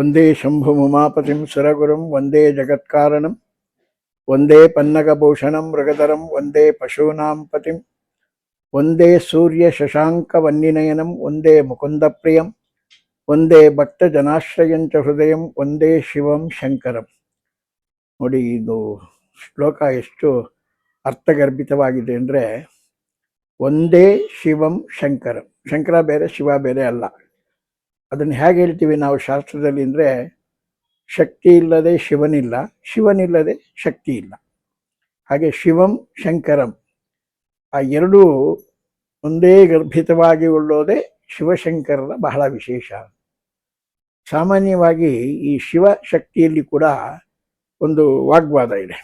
ವಂದೇ ಶಂಭುಮುಮಾಪತಿಂ ಸುರಗುರುಂ ಒಂದೇ ಜಗತ್ಕಾರಣಂ ಒಂದೇ ಪನ್ನಗಭೂಷಣಂ ಮೃಗಧರಂ ಒಂದೇ ಪಶೂನಾಂ ಪತಿಂ ಒಂದೇ ಸೂರ್ಯ ಶಶಾಂಕ ವನ್ನಿನಯನಂ ವಂದೇ ಮುಕುಂದಪ್ರಿಯಂ ಭಕ್ತ ಭಕ್ತಜನಾಶ್ರಯಂಚ ಹೃದಯಂ ಒಂದೇ ಶಿವಂ ಶಂಕರಂ. ನೋಡಿ, ಇದು ಶ್ಲೋಕ ಎಷ್ಟು ಅರ್ಥಗರ್ಭಿತವಾಗಿದೆ ಅಂದರೆ ಒಂದೇ ಶಿವಂ ಶಂಕರಂ. ಶಂಕರ ಬೇರೆ, ಶಿವ ಬೇರೆ ಅಲ್ಲ. ಅದನ್ನು ಹೇಗೆ ಹೇಳ್ತೀವಿ ನಾವು ಶಾಸ್ತ್ರದಲ್ಲಿ ಅಂದರೆ ಶಕ್ತಿ ಇಲ್ಲದೆ ಶಿವನಿಲ್ಲ, ಶಿವನಿಲ್ಲದೆ ಶಕ್ತಿ ಇಲ್ಲ. ಹಾಗೆ ಶಿವಂ ಶಂಕರಂ, ಆ ಎರಡೂ ಒಂದೇ ಗರ್ಭಿತವಾಗಿ ಉಳ್ಳೋದೇ ಶಿವಶಂಕರರ ಬಹಳ ವಿಶೇಷ. ಸಾಮಾನ್ಯವಾಗಿ ಈ ಶಿವಶಕ್ತಿಯಲ್ಲಿ ಕೂಡ ಒಂದು ವಾಗ್ವಾದ ಇದೆ.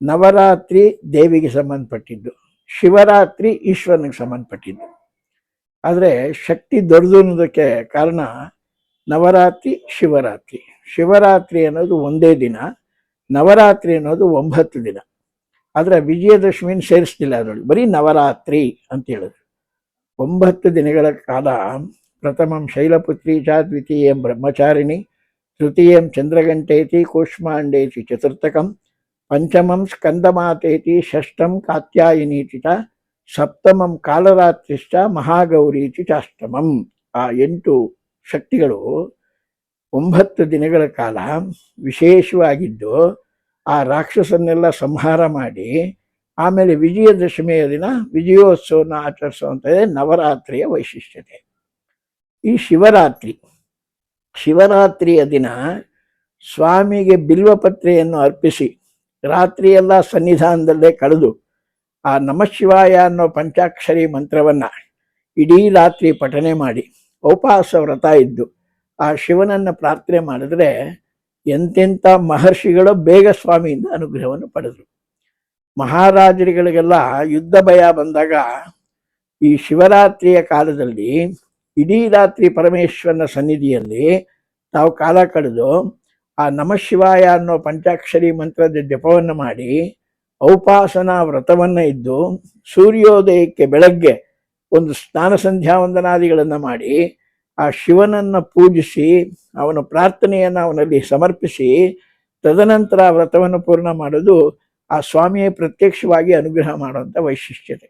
ನವರಾತ್ರಿ ದೇವಿಗೆ ಸಂಬಂಧಪಟ್ಟಿದ್ದು, ಶಿವರಾತ್ರಿ ಈಶ್ವರನಿಗೆ ಸಂಬಂಧಪಟ್ಟಿದ್ದು. ಆದರೆ ಶಕ್ತಿ ದೊಡ್ಡದು ಅನ್ನೋದಕ್ಕೆ ಕಾರಣ ನವರಾತ್ರಿ, ಶಿವರಾತ್ರಿ. ಶಿವರಾತ್ರಿ ಅನ್ನೋದು ಒಂದೇ ದಿನ, ನವರಾತ್ರಿ ಅನ್ನೋದು ಒಂಬತ್ತು ದಿನ. ಆದರೆ ವಿಜಯದಶಮಿನ ಸೇರಿಸ್ತಿಲ್ಲ ಅದರಲ್ಲಿ. ಬರೀ ನವರಾತ್ರಿ ಅಂತ ಹೇಳಿದ್ರು. ಒಂಬತ್ತು ದಿನಗಳ ಕಾಲ ಪ್ರಥಮಂ ಶೈಲಪುತ್ರಿ ಚ, ದ್ವಿತೀಯಂ ಬ್ರಹ್ಮಚಾರಿಣಿ, ತೃತೀಯಂ ಚಂದ್ರಗಂಟೇತಿ ಕೂಷ್ಮಾಂಡೇತಿ ಚತುರ್ಥಕಂ, ಪಂಚಮಂ ಸ್ಕಂದಮಾತೇತಿ ಷಷ್ಠಂ ಕಾತ್ಯಾಯಿನೀತಿ ಚ ಸಪ್ತಮಂ ಕಾಲರಾತ್ರಿಶ್ಚ ಮಹಾಗೌರೀಚಿ ಚಾಷ್ಟಮಂ. ಆ ಎಂಟು ಶಕ್ತಿಗಳು ಒಂಬತ್ತು ದಿನಗಳ ಕಾಲ ವಿಶೇಷವಾಗಿದ್ದು ಆ ರಾಕ್ಷಸನ್ನೆಲ್ಲ ಸಂಹಾರ ಮಾಡಿ ಆಮೇಲೆ ವಿಜಯದಶಮಿಯ ದಿನ ವಿಜಯೋತ್ಸವನ ಆಚರಿಸುವಂಥದ್ದೇ ನವರಾತ್ರಿಯ ವೈಶಿಷ್ಟ್ಯತೆ. ಈ ಶಿವರಾತ್ರಿ, ಶಿವರಾತ್ರಿಯ ದಿನ ಸ್ವಾಮಿಗೆ ಬಿಲ್ವಪತ್ರೆಯನ್ನು ಅರ್ಪಿಸಿ ರಾತ್ರಿಯೆಲ್ಲ ಸನ್ನಿಧಾನದಲ್ಲೇ ಕಳೆದು ಆ ನಮಶಿವಾಯ ಅನ್ನೋ ಪಂಚಾಕ್ಷರಿ ಮಂತ್ರವನ್ನು ಇಡೀ ರಾತ್ರಿ ಪಠನೆ ಮಾಡಿ ಉಪವಾಸ ವ್ರತ ಇದ್ದು ಆ ಶಿವನನ್ನು ಪ್ರಾರ್ಥನೆ ಮಾಡಿದ್ರೆ ಎಂತೆಂಥ ಮಹರ್ಷಿಗಳು ಬೇಗ ಸ್ವಾಮಿಯಿಂದ ಅನುಗ್ರಹವನ್ನು ಪಡೆದರು. ಮಹಾರಾಜರುಗಳಿಗೆಲ್ಲ ಯುದ್ಧ ಭಯ ಬಂದಾಗ ಈ ಶಿವರಾತ್ರಿಯ ಕಾಲದಲ್ಲಿ ಇಡೀ ರಾತ್ರಿ ಪರಮೇಶ್ವರನ ಸನ್ನಿಧಿಯಲ್ಲಿ ತಾವು ಕಾಲ ಕಳೆದು ಆ ನಮಶಿವಾಯ ಅನ್ನೋ ಪಂಚಾಕ್ಷರಿ ಮಂತ್ರದ ಜಪವನ್ನು ಮಾಡಿ ಔಪಾಸನಾ ವ್ರತವನ್ನ ಇದ್ದು ಸೂರ್ಯೋದಯಕ್ಕೆ ಬೆಳಗ್ಗೆ ಒಂದು ಸ್ನಾನ ಸಂಧ್ಯಾ ವಂದನಾದಿಗಳನ್ನು ಮಾಡಿ ಆ ಶಿವನನ್ನ ಪೂಜಿಸಿ, ಅವನ ಪ್ರಾರ್ಥನೆಯನ್ನು ಅವನಲ್ಲಿ ಸಮರ್ಪಿಸಿ, ತದನಂತರ ಆ ವ್ರತವನ್ನು ಪೂರ್ಣ ಮಾಡೋದು ಆ ಸ್ವಾಮಿಯೇ ಪ್ರತ್ಯಕ್ಷವಾಗಿ ಅನುಗ್ರಹ ಮಾಡುವಂಥ ವೈಶಿಷ್ಟ್ಯತೆ.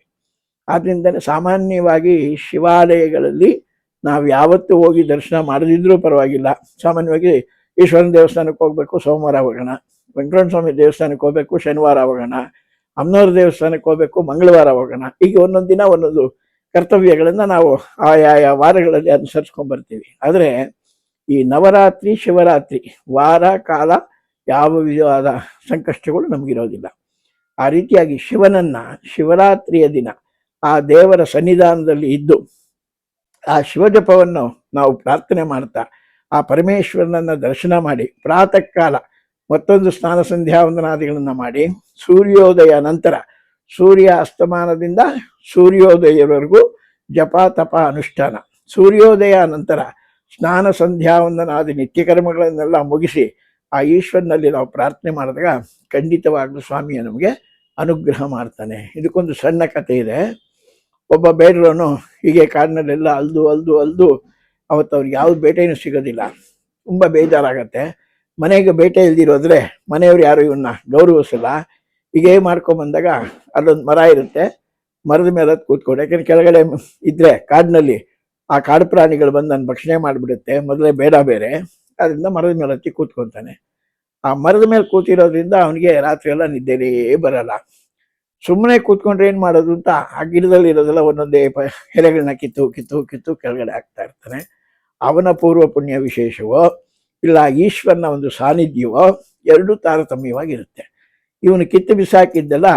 ಆದ್ದರಿಂದ ಸಾಮಾನ್ಯವಾಗಿ ಶಿವಾಲಯಗಳಲ್ಲಿ ನಾವು ಯಾವತ್ತೂ ಹೋಗಿ ದರ್ಶನ ಮಾಡದಿದ್ರೂ ಪರವಾಗಿಲ್ಲ. ಸಾಮಾನ್ಯವಾಗಿ ಈಶ್ವರನ ದೇವಸ್ಥಾನಕ್ಕೆ ಹೋಗಬೇಕು, ಸೋಮವಾರ ಹೋಗೋಣ. ವೆಂಕಟರಮಣ ಸ್ವಾಮಿ ದೇವಸ್ಥಾನಕ್ಕೆ ಹೋಗ್ಬೇಕು, ಶನಿವಾರ ಹೋಗೋಣ ಅಮ್ಮನವ್ರ ದೇವಸ್ಥಾನಕ್ಕೆ ಹೋಗ್ಬೇಕು, ಮಂಗಳವಾರ ಹೋಗೋಣ ಈಗ ಒಂದೊಂದು ದಿನ ಒಂದೊಂದು ಕರ್ತವ್ಯಗಳನ್ನು ನಾವು ಆಯಾಯ ವಾರಗಳಲ್ಲಿ ಅನುಸರಿಸ್ಕೊಂಡ್ ಬರ್ತೀವಿ. ಆದರೆ ಈ ನವರಾತ್ರಿ, ಶಿವರಾತ್ರಿ ವಾರ, ಕಾಲ ಯಾವ ವಿಧವಾದ ಸಂಕಷ್ಟಗಳು ನಮಗಿರೋದಿಲ್ಲ. ಆ ರೀತಿಯಾಗಿ ಶಿವನನ್ನ ಶಿವರಾತ್ರಿಯ ದಿನ ಆ ದೇವರ ಸನ್ನಿಧಾನದಲ್ಲಿ ಇದ್ದು ಆ ಶಿವಜಪವನ್ನು ನಾವು ಪ್ರಾರ್ಥನೆ ಮಾಡ್ತಾ ಆ ಪರಮೇಶ್ವರನನ್ನ ದರ್ಶನ ಮಾಡಿ ಪ್ರಾತಃ ಕಾಲ ಮತ್ತೊಂದು ಸ್ನಾನ ಸಂಧ್ಯಾ ವಂದನಾದಿಗಳನ್ನು ಮಾಡಿ, ಸೂರ್ಯೋದಯ ನಂತರ ಸೂರ್ಯ ಅಸ್ತಮಾನದಿಂದ ಸೂರ್ಯೋದಯವರೆಗೂ ಜಪ, ತಪ, ಅನುಷ್ಠಾನ. ಸೂರ್ಯೋದಯ ನಂತರ ಸ್ನಾನ ಸಂಧ್ಯಾ ವಂದನಾದಿ ನಿತ್ಯಕರ್ಮಗಳನ್ನೆಲ್ಲ ಮುಗಿಸಿ ಆ ಈಶ್ವರನಲ್ಲಿ ನಾವು ಪ್ರಾರ್ಥನೆ ಮಾಡಿದಾಗ ಖಂಡಿತವಾಗ್ಲೂ ಸ್ವಾಮಿಯ ನಮಗೆ ಅನುಗ್ರಹ ಮಾಡ್ತಾನೆ. ಇದಕ್ಕೊಂದು ಸಣ್ಣ ಕಥೆ ಇದೆ. ಒಬ್ಬ ಬೇಡರವನು ಹೀಗೆ ಕಾಡಿನಲ್ಲೆಲ್ಲ ಅಲ್ದು ಅಲ್ದು ಅಲ್ದು, ಅವತ್ತು ಅವ್ರಿಗೆ ಯಾವ ಬೇಟೆಯೂ ಸಿಗೋದಿಲ್ಲ. ತುಂಬ ಬೇಜಾರಾಗತ್ತೆ. ಮನೆಗೆ ಬೇಟೆ ಇಲ್ದಿರೋದ್ರೆ ಮನೆಯವ್ರು ಯಾರು ಇವನ್ನ ಗೌರವಿಸಲ್ಲ. ಹೀಗೆ ಮಾಡ್ಕೊಂಬಂದಾಗ ಅಲ್ಲೊಂದು ಮರ ಇರುತ್ತೆ. ಮರದ ಮೇಲೆ ಅದು ಕೂತ್ಕೊಂಡು, ಯಾಕೆಂದ್ರೆ ಕೆಳಗಡೆ ಇದ್ರೆ ಕಾಡಿನಲ್ಲಿ ಆ ಕಾಡು ಪ್ರಾಣಿಗಳು ಬಂದು ನನ್ನ ಭಕ್ಷಣೆ ಮಾಡಿಬಿಡುತ್ತೆ. ಮೊದಲೇ ಬೇಡ ಬೇರೆ. ಅದರಿಂದ ಮರದ ಮೇಲೆ ಹತ್ತಿ ಕೂತ್ಕೊತಾನೆ. ಆ ಮರದ ಮೇಲೆ ಕೂತಿರೋದ್ರಿಂದ ಅವನಿಗೆ ರಾತ್ರಿ ಎಲ್ಲ ನಿದ್ದೆನೇ ಬರಲ್ಲ. ಸುಮ್ಮನೆ ಕೂತ್ಕೊಂಡ್ರೆ ಏನು ಮಾಡೋದು ಅಂತ ಆ ಗಿಡದಲ್ಲಿ ಇರೋದೆಲ್ಲ ಒಂದೊಂದೇ ಪ ಎಲೆಗಳನ್ನ ಕಿತ್ತು ಕಿತ್ತು ಕಿತ್ತು ಕೆಳಗಡೆ ಹಾಕ್ತಾ ಇರ್ತಾನೆ. ಅವನ ಪೂರ್ವ ಪುಣ್ಯ ವಿಶೇಷವೋ ಇಲ್ಲ, ಈಶ್ವರನ ಒಂದು ಸಾನ್ನಿಧ್ಯವೋ ಎರಡೂ ತಾರತಮ್ಯವಾಗಿರುತ್ತೆ. ಇವನು ಕಿತ್ತು ಬಿಸಾಕಿದ್ದೆಲ್ಲ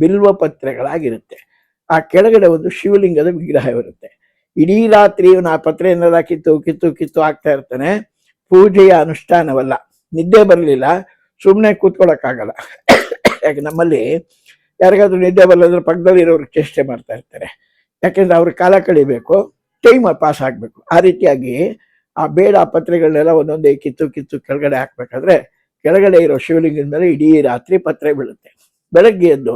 ಬಿಲ್ವ ಪತ್ರೆಗಳಾಗಿರುತ್ತೆ. ಆ ಕೆಳಗಡೆ ಒಂದು ಶಿವಲಿಂಗದ ವಿಗ್ರಹ ಇರುತ್ತೆ ಇಡೀ ರಾತ್ರಿ ಇವನು ಆ ಪತ್ರೆಯನ್ನೆಲ್ಲ ಕಿತ್ತು ಕಿತ್ತು ಕಿತ್ತು ಹಾಕ್ತಾ ಇರ್ತಾನೆ. ಪೂಜೆಯ ಅನುಷ್ಠಾನವಲ್ಲ. ನಿದ್ದೆ ಬರಲಿಲ್ಲ. ಸುಮ್ಮನೆ ಕೂತ್ಕೊಳ್ಳೋಕ್ಕಾಗಲ್ಲ ಯಾಕೆ ನಮ್ಮಲ್ಲಿ ಯಾರಿಗಾದ್ರೂ ನಿದ್ದೆ ಬರಲಿಲ್ಲ ಪಕ್ಕದಲ್ಲಿ ಇರೋರು ಚೇಷ್ಟೆ ಮಾಡ್ತಾ ಇರ್ತಾರೆ. ಯಾಕೆಂದ್ರೆ ಅವ್ರ ಕಾಲ ಕಳಿಬೇಕು, ಟೈಮ್ ಪಾಸ್ ಆಗಬೇಕು. ಆ ರೀತಿಯಾಗಿ ಆ ಬೇಡ ಪತ್ರೆಗಳನ್ನೆಲ್ಲ ಒಂದೊಂದೇ ಕಿತ್ತು ಕಿತ್ತು ಕೆಳಗಡೆ ಹಾಕ್ಬೇಕಾದ್ರೆ ಕೆಳಗಡೆ ಇರೋ ಶಿವಲಿಂಗದ ಮೇಲೆ ಇಡೀ ರಾತ್ರಿ ಪತ್ರೆ ಬೀಳುತ್ತೆ. ಬೆಳಗ್ಗೆ ಎದ್ದು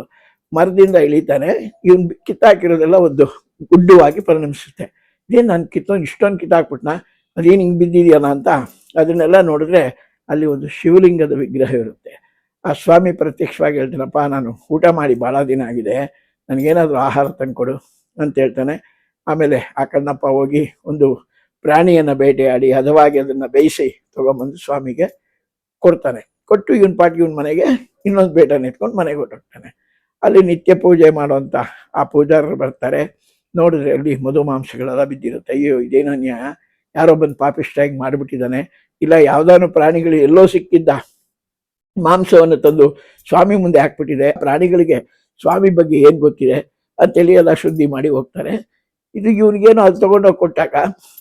ಮರದಿಂದ ಇಳಿತಾನೆ, ಇವನ್ ಕಿತ್ತಾಕಿರೋದೆಲ್ಲ ಒಂದು ಗುಡ್ಡವಾಗಿ ಪರಿಣಮಿಸುತ್ತೆ. ಇದೇನು ನಾನು ಕಿತ್ತೊಂದು ಇಷ್ಟೊಂದು ಕಿತ್ತಾಕ್ಬಿಟ್ನ? ಅದೇನು ಹಿಂಗೆ ಬಿದ್ದಿದೆಯಲ್ಲ ಅಂತ ಅದನ್ನೆಲ್ಲ ನೋಡಿದ್ರೆ ಅಲ್ಲಿ ಒಂದು ಶಿವಲಿಂಗದ ವಿಗ್ರಹ ಇರುತ್ತೆ. ಆ ಸ್ವಾಮಿ ಪ್ರತ್ಯಕ್ಷವಾಗಿ ಹೇಳ್ತಾನಪ್ಪ, ನಾನು ಊಟ ಮಾಡಿ ಭಾಳ ದಿನ ಆಗಿದೆ, ನನಗೇನಾದರೂ ಆಹಾರ ತಂದ್ಕೊಡು ಅಂತ ಹೇಳ್ತಾನೆ. ಆಮೇಲೆ ಆ ಕಣ್ಣಪ್ಪ ಹೋಗಿ ಒಂದು ಪ್ರಾಣಿಯನ್ನು ಬೇಟೆಯಾಡಿ ಹದವಾಗಿ ಅದನ್ನು ಬೇಯಿಸಿ ತಗೊಂಬಂದು ಸ್ವಾಮಿಗೆ ಕೊಡ್ತಾನೆ. ಕೊಟ್ಟು ಇವನ್ ಪಾಟಿ ಇವನ್ ಮನೆಗೆ ಇನ್ನೊಂದು ಬೇಟನ ಇಟ್ಕೊಂಡು ಮನೆಗೆ ಹೊರಟೋಗ್ತಾನೆ. ಅಲ್ಲಿ ನಿತ್ಯ ಪೂಜೆ ಮಾಡುವಂಥ ಆ ಪೂಜಾರರು ಬರ್ತಾರೆ. ನೋಡಿದ್ರೆ ಅಲ್ಲಿ ಮಧು ಮಾಂಸಗಳೆಲ್ಲ ಬಿದ್ದಿರುತ್ತೆ. ಅಯ್ಯೋ, ಇದೇನೋ ನ್ಯಾಯ. ಯಾರೋ ಬಂದು ಪಾಪಿಷ್ಟಾಗಿ ಮಾಡಿಬಿಟ್ಟಿದ್ದಾನೆ. ಇಲ್ಲ, ಯಾವ್ದಾನು ಪ್ರಾಣಿಗಳು ಎಲ್ಲೋ ಸಿಕ್ಕಿದ್ದ ಮಾಂಸವನ್ನು ತಂದು ಸ್ವಾಮಿ ಮುಂದೆ ಹಾಕ್ಬಿಟ್ಟಿದೆ. ಪ್ರಾಣಿಗಳಿಗೆ ಸ್ವಾಮಿ ಬಗ್ಗೆ ಏನು ಗೊತ್ತಿದೆ ಅಂತೇಳಿ ಎಲ್ಲ ಶುದ್ಧಿ ಮಾಡಿ ಹೋಗ್ತಾರೆ. ಇದು ಇವನಿಗೇನು ಅದು ತಗೊಂಡೋಗಿ ಕೊಟ್ಟಾಗ,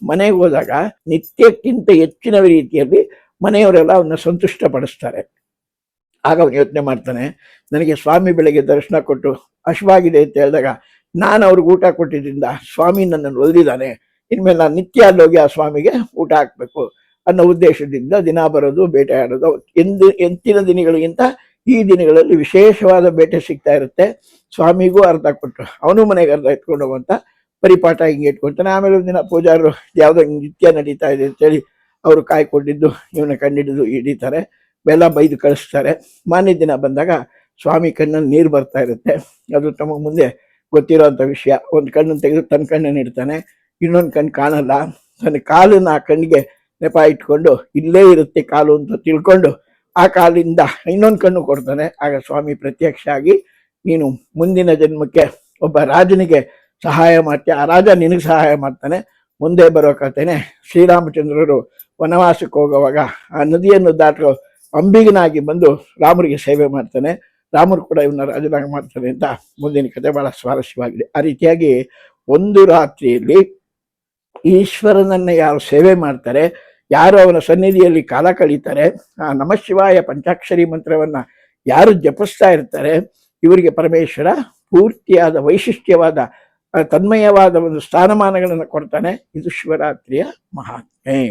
ಮನೆಗೆ ಹೋದಾಗ ನಿತ್ಯಕ್ಕಿಂತ ಹೆಚ್ಚಿನ ರೀತಿಯಲ್ಲಿ ಮನೆಯವರೆಲ್ಲ ಅವನ್ನ ಸಂತುಷ್ಟಪಡಿಸ್ತಾರೆ. ಆಗ ಅವನು ಯೋಚನೆ ಮಾಡ್ತಾನೆ, ನನಗೆ ಸ್ವಾಮಿ ಬೆಳಗ್ಗೆ ದರ್ಶನ ಕೊಟ್ಟು ಹಶ್ವಾಗಿದೆ ಅಂತ ಹೇಳಿದಾಗ, ನಾನು ಅವ್ರಿಗೆ ಊಟ ಕೊಟ್ಟಿದ್ದರಿಂದ ಸ್ವಾಮಿ ನನ್ನನ್ನು ಒಲ್ದಿದ್ದಾನೆ ಇನ್ಮೇಲೆ ನಾನು ನಿತ್ಯ ಅಲ್ಲೋಗಿ ಆ ಸ್ವಾಮಿಗೆ ಊಟ ಹಾಕಬೇಕು ಅನ್ನೋ ಉದ್ದೇಶದಿಂದ ದಿನ ಬರೋದು, ಬೇಟೆ ಆಡೋದು, ಎಂದು, ಎಂತಿನ ದಿನಗಳಿಗಿಂತ ಈ ದಿನಗಳಲ್ಲಿ ವಿಶೇಷವಾದ ಬೇಟೆ ಸಿಗ್ತಾ ಇರುತ್ತೆ. ಸ್ವಾಮಿಗೂ ಅರ್ಧ ಕೊಟ್ಟು, ಅವನು ಮನೆಗೆ ಅರ್ಧ ಇಟ್ಕೊಂಡು ಹೋಗುವಂತ ಪರಿಪಾಠ ಹಿಂಗೆ ಇಟ್ಕೊಳ್ತಾನೆ ಆಮೇಲೆ ಒಂದಿನ ಪೂಜಾರರು ಯಾವುದೋ ನಿತ್ಯ ನಡೀತಾ ಇದೆ ಅಂತೇಳಿ ಅವರು ಕಾಯ್ಕೊಂಡಿದ್ದು, ಇವನ ಕಂಡಿಡಿದು ಹಿಡಿತಾರೆ, ಬೆಲ್ಲ ಬೈದು ಕಳಿಸ್ತಾರೆ. ಮಾನ್ಯ ದಿನ ಬಂದಾಗ ಸ್ವಾಮಿ ಕಣ್ಣಲ್ಲಿ ನೀರು ಬರ್ತಾ ಇರುತ್ತೆ. ಅದು ತಮಗೆ ಮುಂದೆ ಗೊತ್ತಿರೋವಂಥ ವಿಷಯ. ಒಂದು ಕಣ್ಣನ್ನು ತೆಗೆದು ತನ್ನ ಕಣ್ಣನ್ನು ಇಡ್ತಾನೆ. ಇನ್ನೊಂದು ಕಣ್ಣು ಕಾಣಲ್ಲ. ತನ್ನ ಕಾಲನ್ನ ಆ ಕಣ್ಣಿಗೆ ನೆಪ ಇಟ್ಕೊಂಡು ಇಲ್ಲೇ ಇರುತ್ತೆ ಕಾಲು ಅಂತ ತಿಳ್ಕೊಂಡು ಆ ಕಾಲಿಂದ ಇನ್ನೊಂದು ಕಣ್ಣು ಕೊಡ್ತಾನೆ. ಆಗ ಸ್ವಾಮಿ ಪ್ರತ್ಯಕ್ಷ ಆಗಿ ನೀನು ಮುಂದಿನ ಜನ್ಮಕ್ಕೆ ಒಬ್ಬ ರಾಜನಿಗೆ ಸಹಾಯ ಮಾಡ್ತೀಯ ಆ ರಾಜ ನಿನಗೆ ಸಹಾಯ ಮಾಡ್ತಾನೆ. ಮುಂದೆ ಬರೋ ಕಥೆನೆ ಶ್ರೀರಾಮಚಂದ್ರರು ವನವಾಸಕ್ಕೆ ಹೋಗುವಾಗ ಆ ನದಿಯನ್ನು ದಾಟೋ ಅಂಬಿಗನಾಗಿ ಬಂದು ರಾಮರಿಗೆ ಸೇವೆ ಮಾಡ್ತಾನೆ. ರಾಮರು ಕೂಡ ಇವನ್ನ ರಾಜನಾಗ ಮಾಡ್ತಾನೆ ಅಂತ ಮುಂದಿನ ಕಥೆ ಬಹಳ ಸ್ವಾರಸ್ಯವಾಗಿದೆ. ಆ ರೀತಿಯಾಗಿ ಒಂದು ರಾತ್ರಿಯಲ್ಲಿ ಈಶ್ವರನನ್ನ ಯಾರು ಸೇವೆ ಮಾಡ್ತಾರೆ, ಯಾರು ಅವನ ಸನ್ನಿಧಿಯಲ್ಲಿ ಕಾಲ ಕಳೀತಾರೆ, ಆ ನಮಃಶಿವಾಯ ಪಂಚಾಕ್ಷರಿ ಮಂತ್ರವನ್ನ ಯಾರು ಜಪಿಸ್ತಾ ಇರ್ತಾರೆ, ಇವರಿಗೆ ಪರಮೇಶ್ವರ ಪೂರ್ತಿಯಾದ ವೈಶಿಷ್ಟ್ಯವಾದ ತನ್ಮಯವಾದ ಒಂದು ಸ್ಥಾನಮಾನಗಳನ್ನು ಕೊಡ್ತಾನೆ ಇದು ಶಿವರಾತ್ರಿಯ ಮಹಾತ್ಮೆ